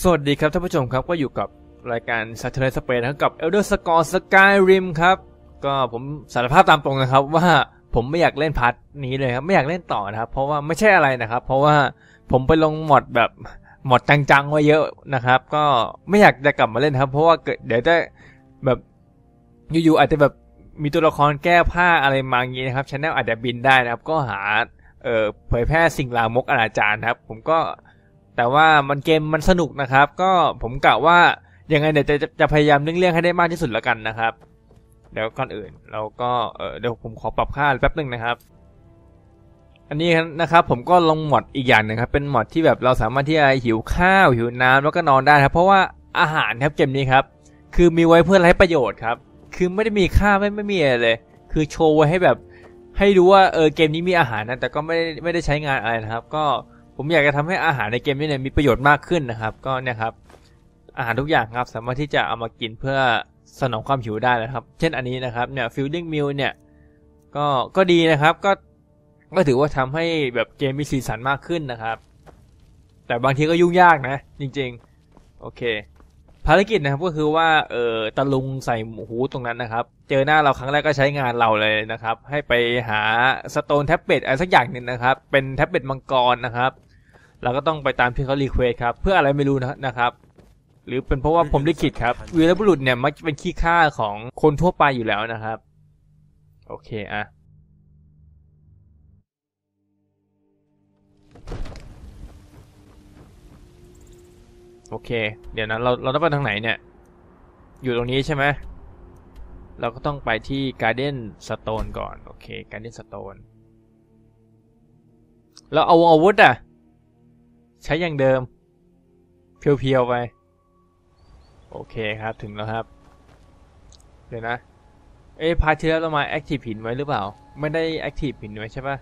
สวัสดีครับท่านผู้ชมครับก็อยู่กับรายการ Saturday Space นะครับกับ Elder Scrolls Skyrim ครับ ก็ผมสารภาพตามตรงนะครับว่าผมไม่อยากเล่นพาร์ทนี้เลยครับไม่อยากเล่นต่อนะครับ เพราะว่าไม่ใช่อะไรนะครับ เพราะว่าผมไปลงหมดแบบหมดจังๆไว้เยอะนะครับ ก็ไม่อยากจะกลับมาเล่นครับ เพราะว่าเกิดเดี๋ยวจะแบบอยู่ๆอาจจะแบบมีตัวละครแก้ผ้าอะไรมาอย่างนี้นะครับชแนลอาจจะบินได้นะครับ ก็หาเออเผยแพร่สิ่งลามกอนาจารนะครับ ผมก็ แต่ว่ามันเกมมันสนุกนะครับ ก็ผมกะว่ายังไงเดี๋ยวจะจะพยายามเลี่ยงให้ได้มากที่สุดแล้วกันนะครับ เดี๋ยวก่อนอื่นเราก็เออเดี๋ยวผมขอปรับค่าแป๊บหนึ่งนะครับ อันนี้นะครับผมก็ลงหมดอีกอย่างหนึ่งครับ เป็นหมดที่แบบเราสามารถที่จะหิวข้าวหิวน้ำแล้วก็นอนได้ครับ เพราะว่าอาหารครับเกมนี้ครับ คือมีไว้เพื่อไร้ประโยชน์ครับ คือไม่ได้มีค่าไม่ไม่มีอะไรเลย คือโชว์ไว้ให้แบบให้รู้ว่าเออเกมนี้มีอาหารนะแต่ก็ไม่ได้ไม่ได้ใช้งานอะไรนะครับ ก็ ผมอยากจะทำให้อาหารในเกมนี้เนี่ยมีประโยชน์มากขึ้นนะครับ ก็เนี่ยครับ อาหารทุกอย่างครับสามารถที่จะเอามากินเพื่อสนองความหิวได้นะครับ เช่นอันนี้นะครับเนี่ย feeding meal เนี่ยก็ก็ดีนะครับก็ก็ถือว่าทำให้แบบเกมมีสีสันมากขึ้นนะครับ แต่บางทีก็ยุ่งยากนะ จริง ๆ โอเค ภารกิจนะครับก็คือว่าเออตะลุงใส่หูตรงนั้นนะครับ เจอหน้าเราครั้งแรกก็ใช้งานเราเลยนะครับ ให้ไปหาสโตนแท็บเล็ตอะไรสักอย่างหนึ่งนะครับ เป็นแท็บเล็ตมังกรนะครับ เราก็ต้องไปตามที่เขารีเควสครับเพื่ออะไรไม่รู้นะนะครับหรือเป็นเพราะว่าผมลิขิตครับวีรบุรุษเนี่ยมักจะเป็นขี้ข้าของคนทั่วไปอยู่แล้วนะครับ โอเคอะโอเค เดี๋ยวนะเราเราต้องไปทางไหนเนี่ย อยู่ตรงนี้ใช่ไหมเราก็ต้องไปที่ Garden Stone ก่อน โอเค Garden Stone แล้วเอาอาวุธอะ ใช้อย่างเดิม เพียวๆไป โอเคครับถึงแล้วครับ เดี๋ยวนะ เอ้พาร์ทที่แล้วเรามาแอคทีฟหินไว้หรือเปล่า ไม่ได้แอคทีฟหินไว้ใช่ปะ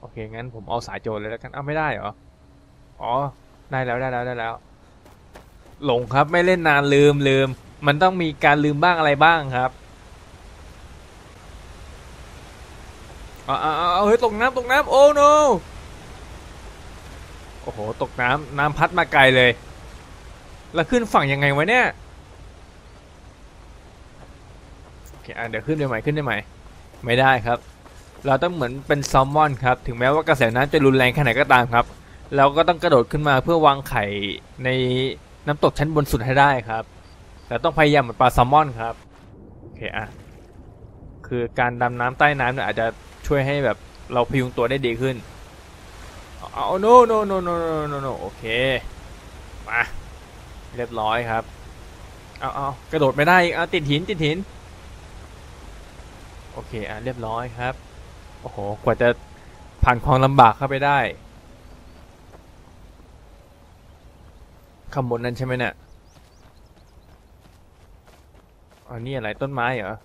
โอเค งั้นผมเอาสายโจรเลยแล้วกัน เอาไม่ได้เหรอ อ๋อ ได้แล้วได้แล้วได้แล้ว หลงครับไม่เล่นนานลืมลืม มันต้องมีการลืมบ้างอะไรบ้างครับอาเอเฮ้ยตกน้ำตกน้ำโอ้ no อ้โห ตกน้ำน้ำพัดมาไกลเลย แล้วขึ้นฝั่งยังไงวะเนี่ย โอเคอะเดี๋ยวขึ้นได้ใหมขึ้นได้ใหม ไม่ได้ครับ เราต้องเหมือนเป็นแซลมอนครับ ถึงแม้ว่ากระแสน้ำจะรุนแรงแค่ไหนก็ตามครับ เราก็ต้องกระโดดขึ้นมาเพื่อวางไข่ในน้ำตกชั้นบนสุดให้ได้ครับ แต่ต้องพยายามเหมือนปลาแซลมอนครับ โอเคอะ คือการดำน้ำใต้น้ำเนี่ยอาจจะช่วยให้แบบเราพยุงตัวได้ดีขึ้น เอา no no no no no no no โอเค มา เรียบร้อยครับ เอาเอากระโดดไม่ได้อีกเอาติดหินติดหิน โอเค อะ เรียบร้อยครับ โอ้โห กว่าจะผ่านความลำบากเข้าไปได้ข้างบนนั้นใช่ไหมเนี่ยอันนี้อะไรต้นไม้เหรอ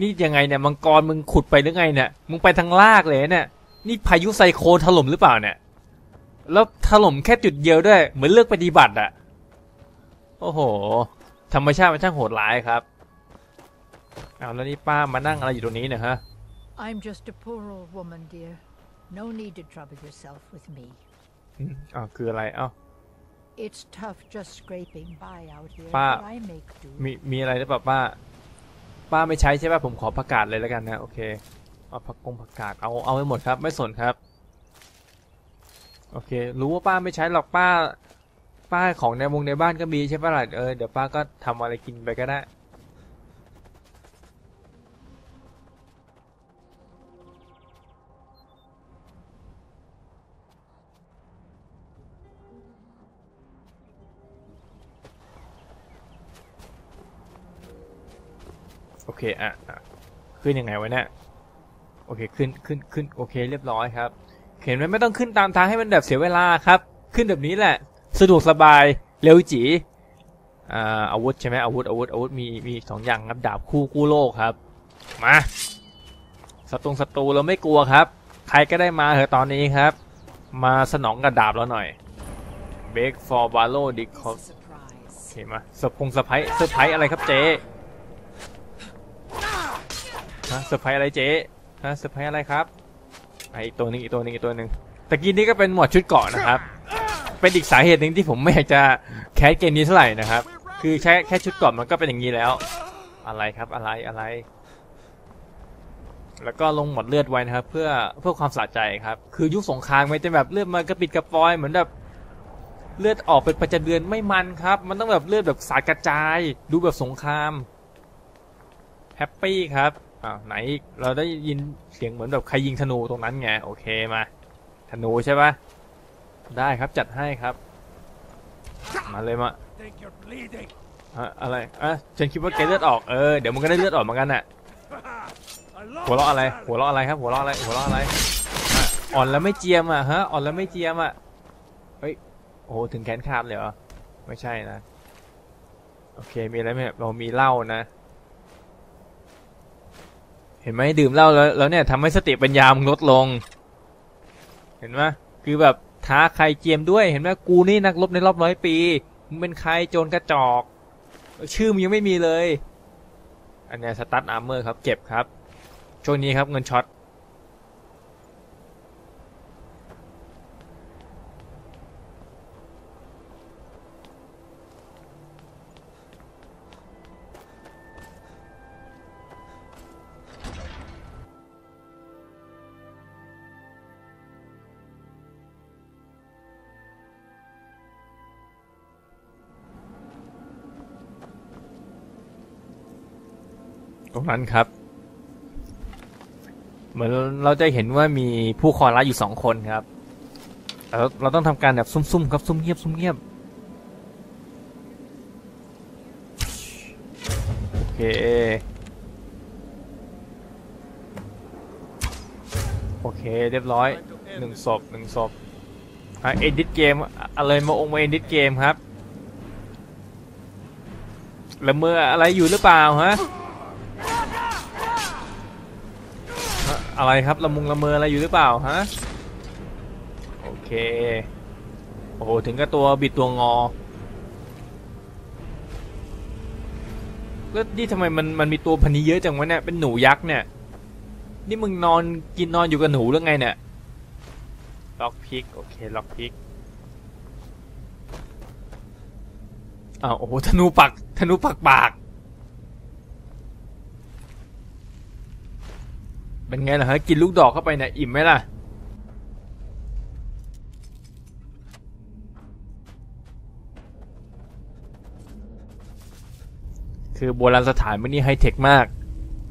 นี่ยังไงเนี่ยมังกรมึงขุดไปหรือไงเนี่ย มึงไปทางลากเลยเนี่ย นี่พายุไซโคลนถล่มหรือเปล่าเนี่ย แล้วถล่มแค่จุดเดียวด้วย เหมือนเลือกปฏิบัติอะโอ้โห ธรรมชาติมันช่างโหดร้ายครับเอาแล้วนี่ป้ามานั่งอะไรอยู่ตรงนี้เนี่ยฮะ I'm just a poor old woman, dear. No need to trouble yourself with me. อืมอ้าวคืออะไรเอ้า It's tough just scraping by out here, Pa- but I make do. มีมีอะไรหรือเปล่าป้า ป้าไม่ใช้ใช่ป่ะผมขอประกาศเลยแล้วกันนะโอเคเอาผักกงผักกาดเอาเอาไปหมดครับ ไม่สนครับ โอเค รู้ว่าป้าไม่ใช้หรอกป้า ป้าของในวงในบ้านก็มีใช่ป่ะล่ะเออเดี๋ยวป้าก็ทำอะไรกินไปก็ได้โอเคอะอะขึ้นยังไงวะเนี่ย โอเค ขึ้น ขึ้น ขึ้น โอเค เรียบร้อยครับ เห็นไหมไม่ต้องขึ้นตามทางให้มันแบบเสียเวลาครับ ขึ้นแบบนี้แหละ สะดวกสบายเร็วจีอ่าอาวุธใช่ไหมอาวุธอาวุธอาวุธมีมีสองอย่างครับดาบคู่กู้โลกครับมาศัตรูศัตรูเราไม่กลัวครับ ใครก็ได้มาเถอะตอนนี้ครับ มาสนองกับดาบแล้วหน่อย Bake for Barrow d i c o โอเคมาเซอร์พงเซอร์ไพรส์เซอร์ไพรส์อะไรครับเจ๊ฮะเซอร์ไพรส์อะไรเจ๊ฮะเซอร์ไพรส์อะไรครับ อีกตัวหนึงอีกตัวหนึงอีกตัวหนึงตะกี้นี่ก็เป็นหมวดชุดเกาะนะครับ เป็นอีกสาเหตุหนึ่งที่ผมไม่อยากจะแคสเกมนี้เท่าไหร่นะครับ คือแค่แค่ชุดเก่อนมันก็เป็นอย่างนี้แล้ว อะไรครับอะไรอะไร แล้วก็ลงหมดเลือดไว้นะครับ เพื่อเพื่อความสะใจครับ คือยุคสงครามมันจะแบบเลือดมันกระปิดกระปอยเหมือนแบบเลือดออกเป็นประจำเดือนไม่มันครับ มันต้องแบบเลือดแบบสาดกระจาย ดูแบบสงครามแฮปปี้ครับ อ้าวไหนอีกเราได้ยินเสียงเหมือนแบบใครยิงธนูตรงนั้นไงโอเคมา ธนูใช่ปะได้ครับจัดให้ครับ มาเลยมาอะไรอะฉันคิดว่าแกเลือดออกเออเดี๋ยวมันก็ได้เลือดออกเหมือนกันน่ะหัวเราะอะไร หัวเราะอะไรครับหัวเราะอะไรหัวเราะอะไรอ่อนแล้วไม่เจียมอะฮะอ่อนแล้วไม่เจียมอะเฮ้ยโอ้โหถึงแขนขาดเลยเหรอไม่ใช่นะโอเคมีอะไรไหมเรามีเหล้านะ ห็นไหมดื่มเหล้าแล้วแล้วเนี่ยทำให้สติปัญญามึงลดลง เห็นไหมคือแบบท้าใครเจียมด้วยเห็นไหมกูนี่นักรบในรอบร้อยปีมึงเป็นใครโจรกระจอก ชื่อมึงยังไม่มีเลย อันเนี้สตัร์ทอาร์เมอร์ครับ เก็บครับช่วงนี้ครับเงินช็อต นั้นครับ เหมือนเราจะเห็นว่ามีผู้คอร้ายอยู่สองคนครับแต่เราเราต้องทำการแบบซุ่มๆครับซุ่มเงียบซุ่มเงียบโอเคโอเคเรียบร้อยหนึ่งศพหนึ่งศพอะเอ็นดิสเกมอะไรมาองมาเอ็นดิสเกมครับละเมออะไรอยู่หรือเปล่าฮะ อะไรครับละมุงละเมออะไรอยู่หรือเปล่าฮะโอเคโอ้โหถึงกับตัวบิดตัวงอแล้วนี่ทำไมมันมันมีตัวพันนี้เยอะจังวะเนี่ยเป็นหนูยักษ์เนี่ย นี่มึงนอนกินนอนอยู่กับหนูหรือไงเนี่ยล็อกพิกโอเคล็อกพิกอ้าวโอ้โหธนูปักธนูปักปาก เป็นไงล่ะฮะกินลูกดอกเข้าไปเนี่ยอิ่มไหมล่ะคือโบราณสถานมันนี่ไฮเทคมาก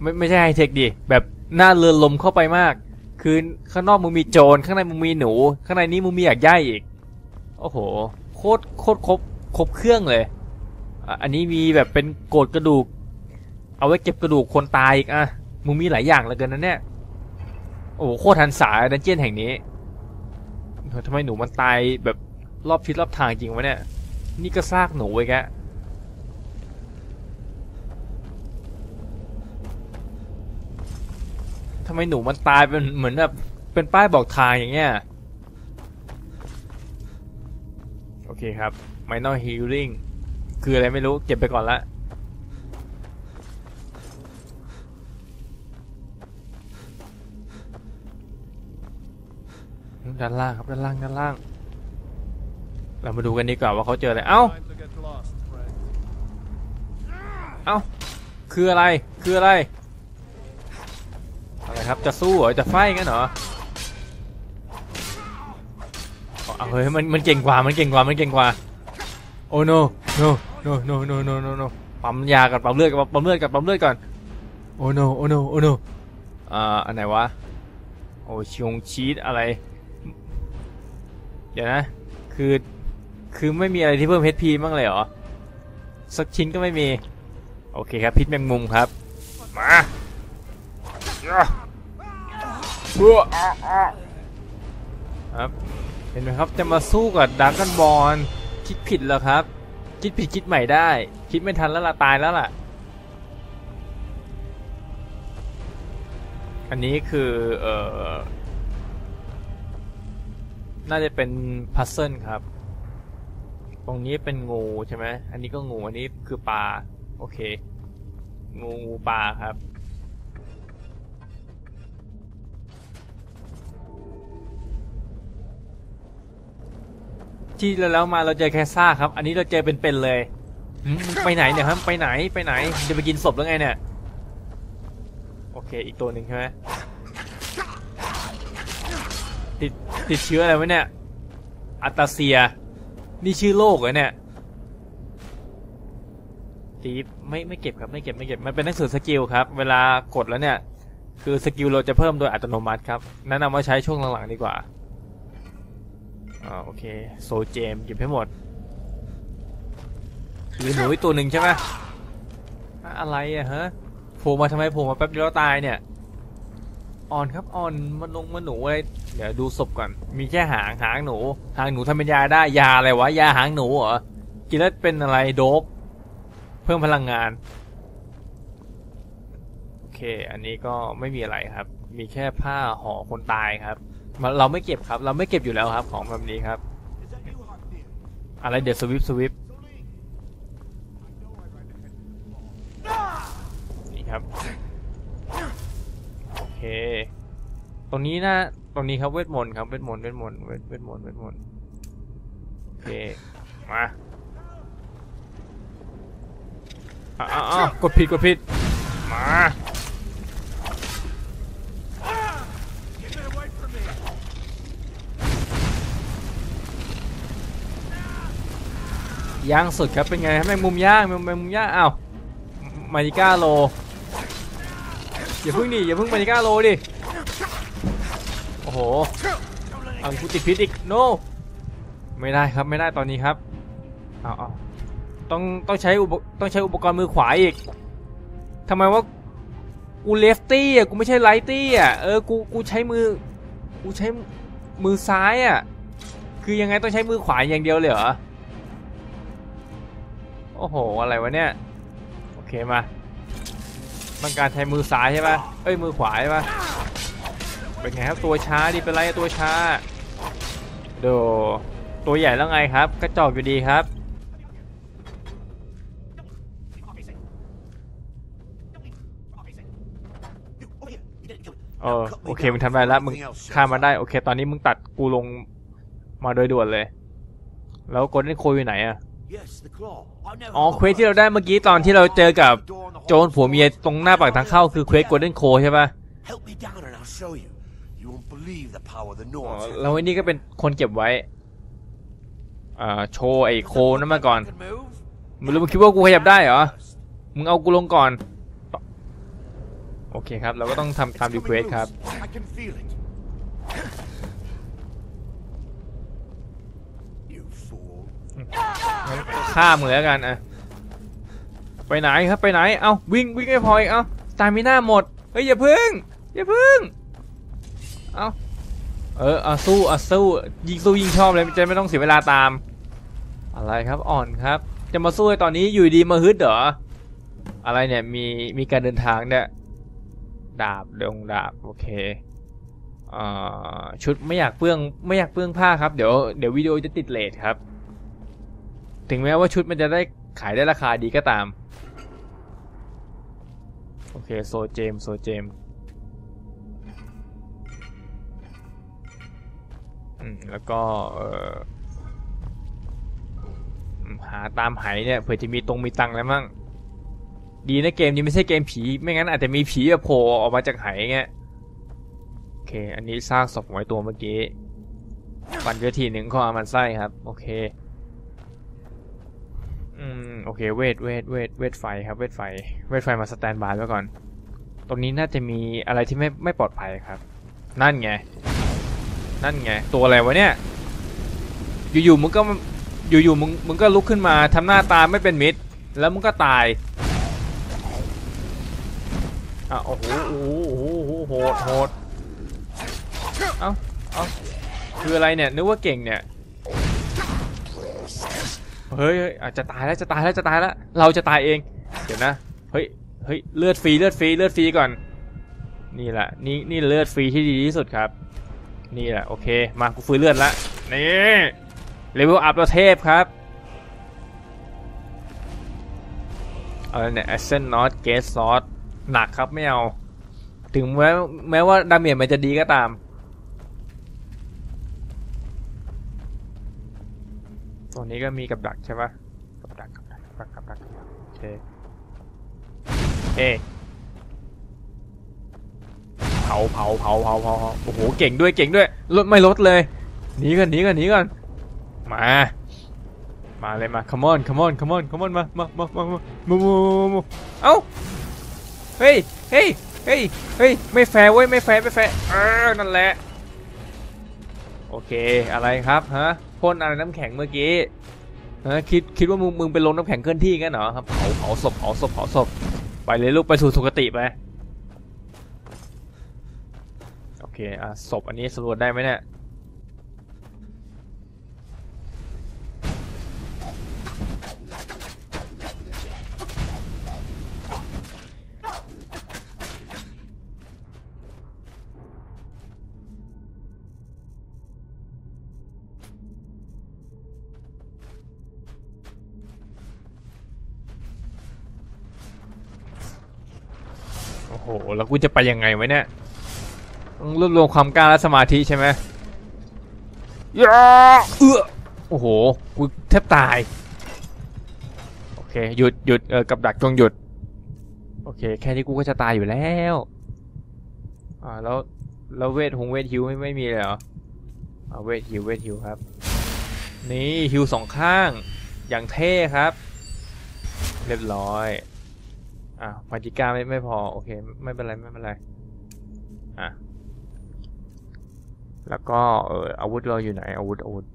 ไม่ไม่ใช่ไฮเทคดิแบบหน้าเรือนลมเข้าไปมาก คือข้างนอกมึงมีโจรข้างในมึงมีหนู ข้างในนี้มึงมีอยากย่ายอีก โอ้โห โคตรโคตรครบครบเครื่องเลย อันนี้มีแบบเป็นโกดกระดูก เอาไว้เก็บกระดูกคนตายอีกอะ มึงมีหลายอย่างเหลือเกินนะเนี่ย โอ้โหโคตรทันสายดันเจียนแห่งนี้ทำไมหนูมันตายแบบรอบทิศรอบทางจริงวะเนี่ย นี่ก็ซากหนูอีกแกทำไมหนูมันตายเป็นเหมือนแบบเป็นป้ายบอกทางอย่างเงี้ย โอเคครับ minor healing คืออะไรไม่รู้ เก็บไปก่อนละ ด้านล่างครับด้านล่างด้านล่าง เรามาดูกันดีกว่าว่าเขาเจออะไร เอ้า เอ้า คืออะไร คืออะไร อะไรครับ จะสู้เหรอ จะไฟงั้นเหรอเอาเฮ้ยมันมันเก่งกว่า มันเก่งกว่า มันเก่งกว่า โอ้ no no no no no no no no ปั๊มยากับปั๊มเลือดกับปั๊มเลือดกับปั๊มเลือดก่อน โอ้ no โอ้ no โอ้ no อ่า อันไหนวะ โอ้ชงชีสอะไร เดี๋ยวนะ คือ คือไม่มีอะไรที่เพิ่ม HP บ้างเลยเหรอ สักชิ้นก็ไม่มี โอเคครับ พิษแมงมุมครับ มาย่าเบื่อครับ เห็นไหมครับ จะมาสู้กับดาร์กันบอลคิดผิดแล้วครับ คิดผิดคิดใหม่ได้ คิดไม่ทันแล้วล่ะ ตายแล้วล่ะ อันนี้คือ เอ่อ น่าจะเป็นพัซเซิลครับ ตรงนี้เป็นงูใช่ไหม อันนี้ก็งู อันนี้คือปลา โอเค งูงูปลาครับ ที่แล้วมาเราเจอแค่ซากครับ อันนี้เราเจอเป็นๆเลยหืมมึงไปไหนเนี่ยครับ ไปไหน ไปไหน จะไปกินศพแล้วไงเนี่ย โอเค อีกตัวหนึ่งใช่ไหม ติดติดเชื้ออะไรวะเนี่ย อัตาเซีย นี่ชื่อโรคเหรอเนี่ยตีไม่ไม่เก็บครับไม่เก็บไม่เก็บมันเป็นหนังสือสกิลครับ เวลากดแล้วเนี่ย คือสกิลเราจะเพิ่มโดยอัตโนมัติครับแนะนำว่าใช้ช่วงหลังๆดีกว่าอ่าโอเคโซเจมเก็บให้หมดหรือหนูอีกตัวหนึ่งใช่ไหมอะไรอะฮะโผล่มาทำไมโผล่มาแป๊บเดียวตายเนี่ย อ่อนครับอ่อนมันลงมันหนูอะไรเดี๋ยวดูศพก่อนมีแค่หางหางหนู หางหนูทำเป็นยาได้ยาอะไรวะยาหางหนูเหรอกินแล้วเป็นอะไรโดบเพิ่มพลังงานโอเค อันนี้ก็ไม่มีอะไรครับ มีแค่ผ้าห่อคนตายครับเราไม่เก็บครับ เราไม่เก็บอยู่แล้วครับของแบบนี้ครับ อะไรเดี๋ยวสวิปสวิปนี่ครับ โอเค ตรงนี้นะตรงนี้ครับเวทมนต์ครับเวทมนต์เวทมนต์เวทเวทมนต์เวทมนต์โอเคมาอ้าวกดผิดกดผิดมาย่างสุดครับเป็นไงครับแมงมุมย่างแมงแมงมุมย่างอ้าวมาริก้าโล อย่าพิ่งดิอย่าพิ่งมาริก้าโลดิโอ้โหเอากูติดพิษอีกโนไม่ได้ครับไม่ได้ตอนนี้ครับเอาเอาต้องต้องใช้อุปต้องใช้อุปกรณ์มือขวาอีกทำไมว่ากูเลฟตี้อะกูไม่ใช่ไลตี้อะเออกูกูใช้มือกูใช้มือซ้ายอะคือยังไงต้องใช้มือขวาอย่างเดียวเลยเหรอโอ้โหอะไรวะเนี่ยโอเคมา ต้องการใช้มือซ้ายใช่ปะเอ้ยมือขวาใช่ปะเป็นไงครับตัวช้าดิเป็นไรอะตัวช้าโดตัวใหญ่แล้วไงครับกระจอกอยู่ดีครับเออโอเคมึงทำได้แล้วมึงฆ่ามันได้โอเค ตอนนี้มึงตัดกูลงมาโดยด่วนเลย แล้วโกลเด้นโคอยู่ไหนอะอ๋อเควสที่เราได้เมื่อกี้ตอนที่เราเจอกับ โจรผัวเมียตรงหน้าปากทางเข้าคือเควสโกลเด้นโคใช่ปะ Help me down and I'll show you. You won't believe the power the อ๋อ Nords have. แล้วไอ้นี่ก็เป็นคนเก็บไว้อ่าโชว์ไอ้โคนั่นมาก่อน Can move? มึงรู้มึงคิดว่ากูขยับได้เหรอ มึงเอากูลงก่อน โอเคครับ เราก็ต้องทำ It's ตามรี coming เควส loose. ครับ I can feel it. You fool. งั้นฆ่ามึงแล้วกันอะ ไปไหนครับไปไหน เอาวิ่งวิ่งไม่พออีกเอ้าตายไม่น่าหมด เฮ้ยอย่าพึ่งอย่าพึ่ง เอ้าเออเอาสู้เอาสู้ยิงสู้ยิงชอบเลยจะไม่ต้องเสียเวลาตาม อะไรครับอ่อนครับ จะมาสู้ตอนนี้อยู่ดีมาฮึดเหรอ อะไรเนี่ยมีมีการเดินทางเนี่ยดาบดงดาบโอเคอชุดไม่อยากเปลื้องไม่อยากเปลื้องผ้าครับเดี๋ยวเดี๋ยววิดีโอจะติดเลทครับ ถึงแม้ว่าชุดมันจะได้ขายได้ราคาดีก็ตาม โอเค โซเจม โซเจมอืมแล้วก็เออหาตามไหเนี่ยเผื่อจะมีตรงมีตังแล้วมั่งดีนะเกมนี้ไม่ใช่เกมผี ไม่งั้นอาจจะมีผีโผล่ออกมาจากไหเงี้ยโอเค อันนี้ซากศพไอ้ตัวเมื่อกี้ฟันเยอทีหนึ่งข้ออามันไส้ครับ โอเค อืมโอเคเวทเวทเวทเวทไฟครับเวทไฟ เวทไฟมาสแตนบายไว้ก่อน ตรงนี้น่าจะมีอะไรที่ไม่ไม่ปลอดภัยครับ นั่นไง นั่นไง ตัวอะไรวะเนี่ย อยู่ๆมึงก็อยู่ๆมึงมึงก็ลุกขึ้นมาทำหน้าตาไม่เป็นมิตร แล้วมึงก็ตายอะโอ้โหโอ้โหโอ้โหโหดโหดเอ้าเอ้าคืออะไรเนี่ยนึกว่าเก่งเนี่ย เฮ้ยเฮ้ยอาจจะตายแล้วจะตายแล้วจะตายแล้ว เราจะตายเอง เดี๋ยวนะ เฮ้ย เฮ้ย เลือดฟรีเลือดฟรีเลือดฟรีก่อน นี่แหละ นี่นี่เลือดฟรีที่ดีที่สุดครับ นี่แหละ โอเค มากูฟื้นเลือดละ นี่เลเวลอัพประเทพครับอะไรเนี่ย Ascent Not Gate Sword หนักครับไม่เอา ถึงแม้แม้ว่าดาเมจมันจะดีก็ตาม ตรงนี้ก็มีกับดักใช่ปะกับดักกับดักกับดักกับดักโอเคเอเผาเผาเผาเผาเผาโอ้โหเก่งด้วยเก่งด้วยลดไม่ลดเลยหนีกันหนีกันหนีกันมา มาเลยมา come on come on come on come on มามามามามามามาเอ้าเฮ้ยเฮ้ยเฮ้ยเฮ้ยไม่แฟร์เว้ยไม่แฟร์ไม่แฟร์เออนั่นแหละโอเคอะไรครับฮะ พ่นอะไรน้ำแข็งเมื่อกี้ฮะคิดคิดว่ามึงมึงเป็นลงน้ำแข็งเคลื่อนที่กันเหรอครับเผาเผาศพเผาศพเผาศพไปเลยลูกไปสู่สุคติไปโอเคอะศพอันนี้สำรวจได้ไหมเนี่ย โอ้โห แล้วกูจะไปยังไงวะเนี่ยต้องรวบรวมความกล้าและสมาธิใช่ไหมยาเอื้อโอ้โห กูแทบตาย โอเค หยุดหยุดเออกับดักจงหยุด โอเค แค่นี้กูก็จะตายอยู่แล้ว อ่า แล้ว แล้วเวทหงเวทฮิวไม่ไม่มีเลยเหรอ อ่า เวทฮิวเวทฮิวครับ นี่ฮิวสองข้าง อย่างเท่ครับ เรียบร้อย อะมาจิก้าไม่ไม่พอ โอเค ไม่เป็นไร ไม่เป็นไร อะ แล้วก็เอออาวุธเราอยู่ไหน อาวุธอาวุธ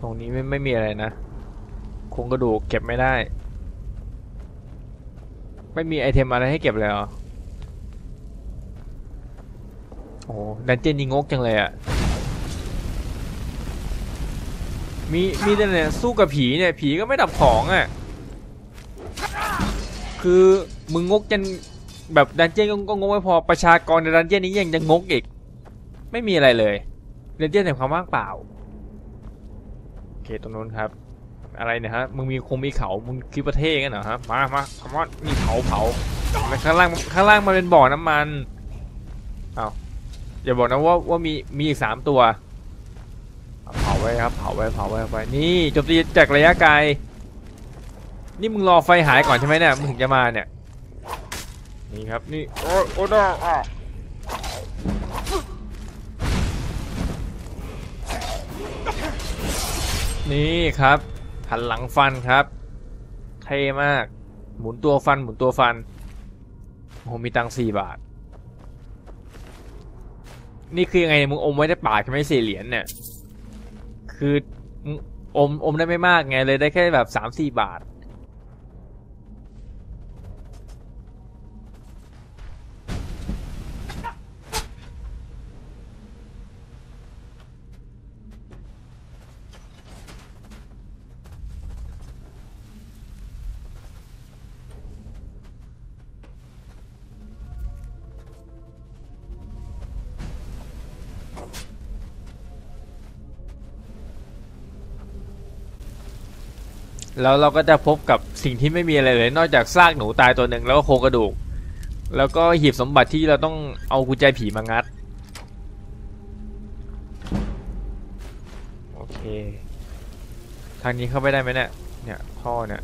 ตรงนี้ไม่ไม่มีอะไรนะโครงกระดูกเก็บไม่ได้ ไม่มีไอเทมอะไรให้เก็บเลยเหรอ โอ้ดันเจียนนี่งกจังเลยอะมีมีแต่เนี่ยสู้กับผีเนี่ยผีก็ไม่ดับของอะคือมึงงกจนแบบดันเจียนก็ก็งกไม่พอประชากรในดันเจียนนี้ยังจะงกอีก ไม่มีอะไรเลยดันเจียนแต่ความว่างเปล่าโอเคตรงนู้นครับ อะไรเนี่ยฮะมึงมีคงมีเขามึงคิดประเทศกันเหรอฮะมามาคำว่ามีเผาเผาข้างล่างข้างล่างมันเป็นบ่อน้ำมันเอา อย่าบอกนะว่าว่ามีมีอีกสามตัว เผาไว้ครับเผาไว้เผาไว้เผาไว้นี่โจมตีจากระยะไกล นี่มึงรอไฟหายก่อนใช่ไหมเนี่ยมึงถึงจะมาเนี่ย นี่ครับนี่โอ้โอ้ดอะนี่ครับหันหลังฟันครับ เท่มาก หมุนตัวฟันหมุนตัวฟันโอ้โหมีตังค์สี่บาท นี่คือยังไงมึงอมไว้ในปากใช่ไหมสี่เหรียญเนี่ย คืออมอมได้ไม่มากไงเลยได้แค่แบบสามสี่บาท แล้วเราก็จะพบกับสิ่งที่ไม่มีอะไรเลย นอกจากซากหนูตายตัวหนึ่งแล้วก็โครงกระดูก แล้วก็หีบสมบัติที่เราต้องเอากุญแจผีมางัด โอเค ทางนี้เข้าไปได้ไหมเนี่ย เนี่ยท่อเนี่ย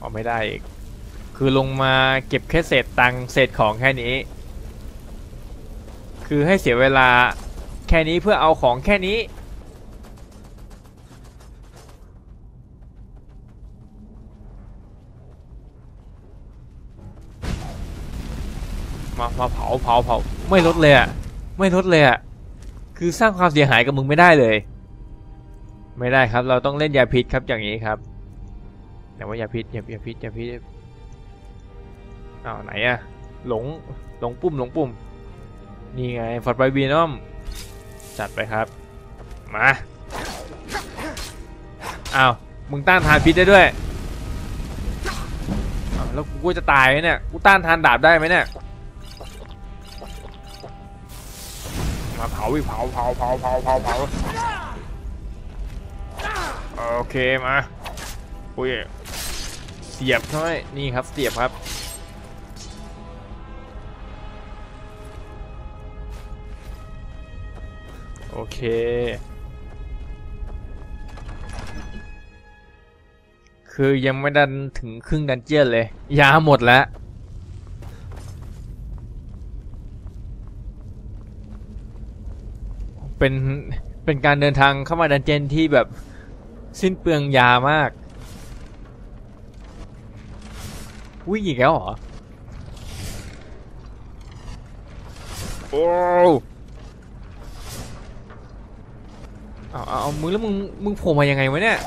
ออกไม่ได้อีก คือลงมาเก็บแค่เศษตังเศษของแค่นี้ คือให้เสียเวลาแค่นี้เพื่อเอาของแค่นี้ มามาเผาเผาเผาไม่ลดเลยอะไม่ลดเลยอะคือสร้างความเสียหายกับมึงไม่ได้เลย ไม่ได้ครับ เราต้องเล่นยาพิษครับอย่างนี้ครับ แต่ว่ายาพิษยายาพิษยาพิษอ้าวไหนอะหลงหลงปุ่มหลงปุ่มนี่ไงฟอร์ดไบบีนอมจัดไปครับมาอ้าวมึงต้านทานพิษได้ด้วยแล้วกูจะตายไหมเนี่ย กูต้านทานดาบได้ไหมเนี่ย มาเผาอีกเผาเผาเผาเผาเผาเผาโอเคมาอุ้ยเสียบเข้าไปนี่ครับเสียบครับ โอเคคือยังไม่ดันถึงครึ่งดันเจียนเลย ยาหมดแล้ว เป็นเป็นการเดินทางเข้ามาดันเจียนที่แบบสิ้นเปลืองยามากวิ่งอีกแล้วเหรอ โอ้เอาเอาเอามึงแล้วมึงมึงโผล่มายังไงวะเนี่ย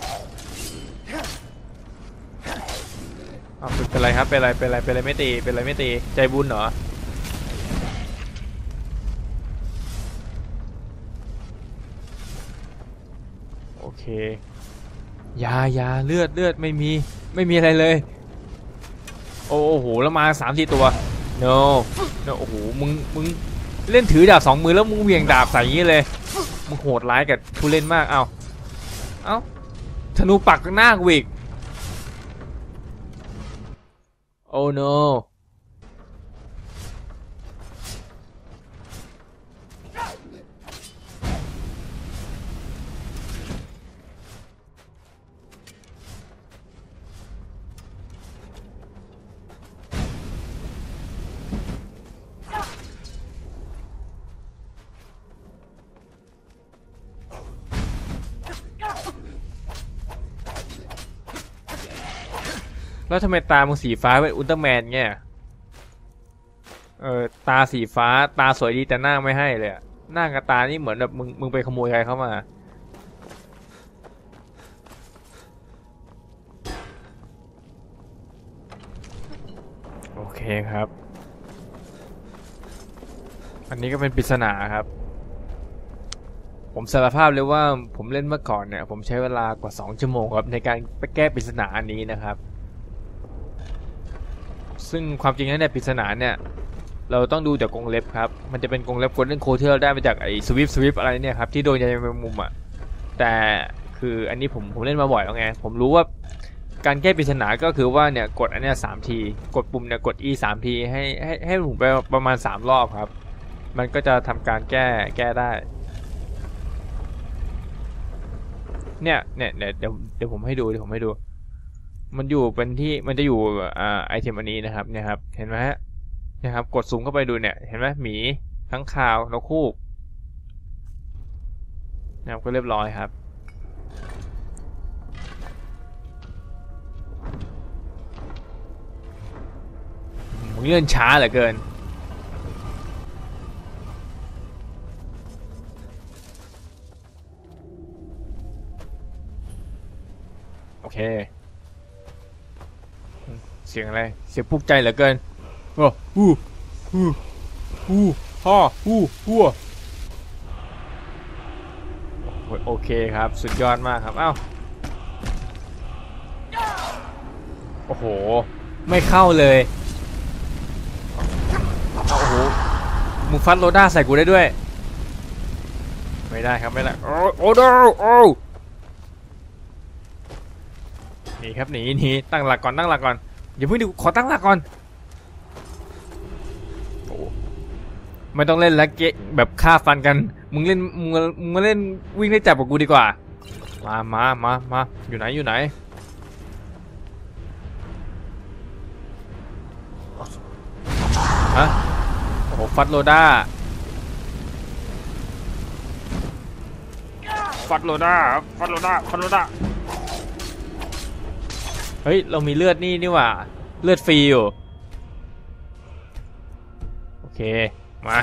เอาเป็นเป็นไรครับ เป็นไร เป็นไร เป็นไรไม่ตี เป็นไรไม่ตี ใจบุญเหรอ ยายาเลือดเลือดไม่มีไม่มีอะไรเลย โอ้โหแล้วมาสามสี่ตัว no no โอ้โหมึงมึงเล่นถือดาบสองมือแล้วมึงเวียงดาบใส่อย่างนี้เลยมึงโหดร้ายกับผู้เล่นมากเอาเอาธนูปักหน้ากูอีกโอ้ no แล้วทำไมตามึงสีฟ้าเป็นอุลตร้าแมนเงี้ยเออตาสีฟ้าตาสวยดีแต่หน้าไม่ให้เลยอะหน้ากับตานี่เหมือนแบบมึงมึงไปขโมยใครเข้ามาโอเคครับ อันนี้ก็เป็นปริศนาครับ ผมสารภาพเลยว่าผมเล่นเมื่อก่อนเนี่ย ผมใช้เวลากว่า 2 ชั่วโมงครับในการไปแก้ปริศนาอันนี้นะครับ ซึ่งความจริงแล้วเนี่ยปริศนาเนี่ย เราต้องดูจากกรงเล็บครับ มันจะเป็นกรงเล็บ golden c o ที่เราได้มาจากไอ้สวิฟสวิฟอะไรเนี่ยครับที่โดนยาแมงมุมอะแต่คืออันนี้ผมผมเล่นมาบ่อยแล้วไงผมรู้ว่าการแก้ปริศนาก็คือว่าเนี่ยกดอันเนี้ยสามที กดปุ่มเนี่ยกด e สามทีให้ให้ให้หมุนไปประมาณสามรอบครับ มันก็จะทำการแก้แก้ได้เนี่ยเนี่ยเดี๋ยวเดี๋ยวผมให้ดูเดี๋ยวผมให้ดู มันอยู่เป็นที่มันจะอยู่อ่าไอเทมอันนี้นะครับเนี่ยครับ เห็นไหมฮะเนี่ยครับ กดซูมเข้าไปดูเนี่ยเห็นไหมหมีทั้งคาวนกคูกนะครับก็เรียบร้อยครับมึงเลื่อนช้าเหลือเกินโอเค เสียงอะไร เสียงปลุกใจเหลือเกินโอ้ฮู้ฮู้ฮู้ฮ่อฮู้ฮัวโอ้ยโอเคครับ สุดยอดมากครับ เอ้า โอ้โห ไม่เข้าเลยเอาโอ้โหมึงฟัดโรด้าใส่กูได้ด้วย ไม่ได้ครับ ไม่ได้ โอ้โอ้โดโอ้หนีครับหนีหนีตั้งหลักก่อนตั้งหลักก่อน อย่าเพิ่งดิขอตั้งหลักก่อนไม่ต้องเล่นแล้วเกะแบบฆ่าฟันกัน มึงเล่นมึงมึงมาเล่นวิ่งได้จับกับกูดีกว่า มามามามาอยู่ไหนอยู่ไหนฮะโอ้โหฟัดโรด้าฟัดโรด้าฟัดโรด้าฟัดโรด้า เฮ้ย เรามีเลือดนี่นี่หว่า เลือดฟรีอยู่ โอเค มา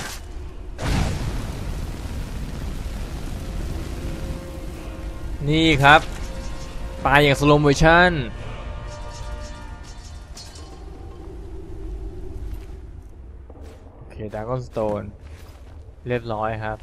นี่ครับ ตายอย่างสโลโมชั่นโอเคดากอนสโตน เรียบร้อยครับ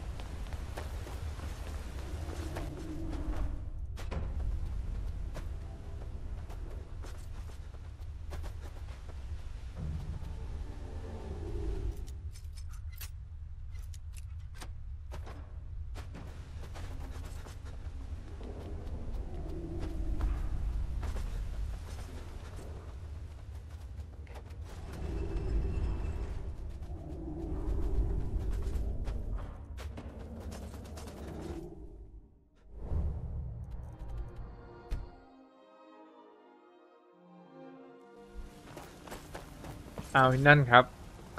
เอานั่นครับ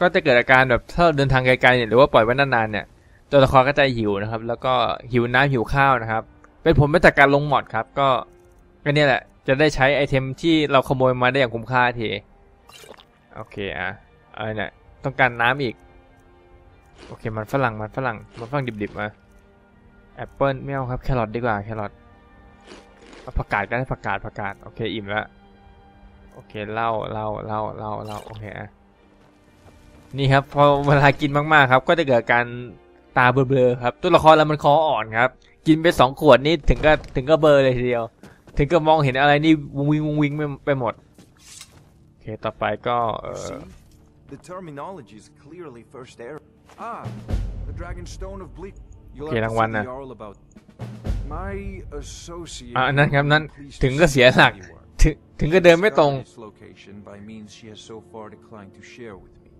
ก็จะเกิดอาการแบบถ้าเดินทางไกลๆเนี่ยหรือว่าปล่อยไว้นานๆเนี่ย ตัวละครก็จะหิวนะครับ แล้วก็หิวน้ำหิวข้าวนะครับ เป็นผลมาจากการลงหมอดครับ ก็ก็เนี่ยแหละ จะได้ใช้ไอเทมที่เราขโมยมาได้อย่างคุ้มค่าทีโอเคอะอะไรเนี่ยต้องการน้ำอีก โอเค มันฝรั่งมันฝรั่งมันฝรั่งดิบๆมาแอปเปิลไม่เอาครับแครอทดีกว่าแครอทเอาผักกาดก็ได้ผักกาดผักกาดโอเคอิ่มแล้ว โอเคเหล้าเหล้าเหล้าเหล้าเหล้าโอเคอะนี่ครับพอเวลากินมากๆครับ ก็จะเกิดการตาเบลอๆครับ ตัวละครเรามันคออ่อนครับ กินไปสองขวดนี่ถึงก็ถึงก็เบลอเลยทีเดียว ถึงก็มองเห็นอะไรนี่วงวิงวงวิงไปไปหมดโอเคต่อไปก็เออ See? The terminology is clearly first air. Ah, the Dragon Stone of Bleak. You'll Okay, have lang to one see na. the Jarl about. My associate. อะนั่นครับนั่น pleased ถึง to ก็เสียหลัก see you are. ถึงถึงก็เดินไม่ตรง Discovered its location by means she has so far declined to share with me.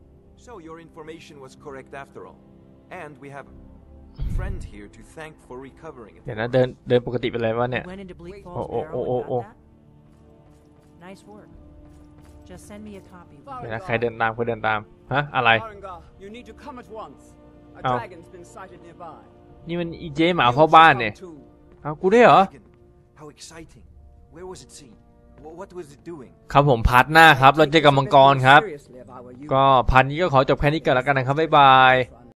So your information was correct after all. And we have a friend here to thank for recovering it. เดี๋ยวนะเดินเดินปกติไปเลยวะเนี่ย Went into Bleak Oh, Falls oh, Barrow oh, and oh, got that? Nice work. Just send me a copy. of it. เดี๋ยวนะใครเดินตามใครเดินตามฮะอะไร Farengar, you need to come at once. A Oh. dragon's been sighted nearby. นี่มันอีเจหมาเฝ้าบ้านเนี่ย Come too. เอากูได้วยเหรอ Dragon. How exciting. Where was it seen? Wh- What was it doing? ครับผมพาร์ทหน้าครับ เราเจอกับมังกรครับ Seriously, if I were you. ก็พันนี้ก็ขอจบแค่นี้ก่อนแล้วกันนะครับ บ๊ายบาย Try.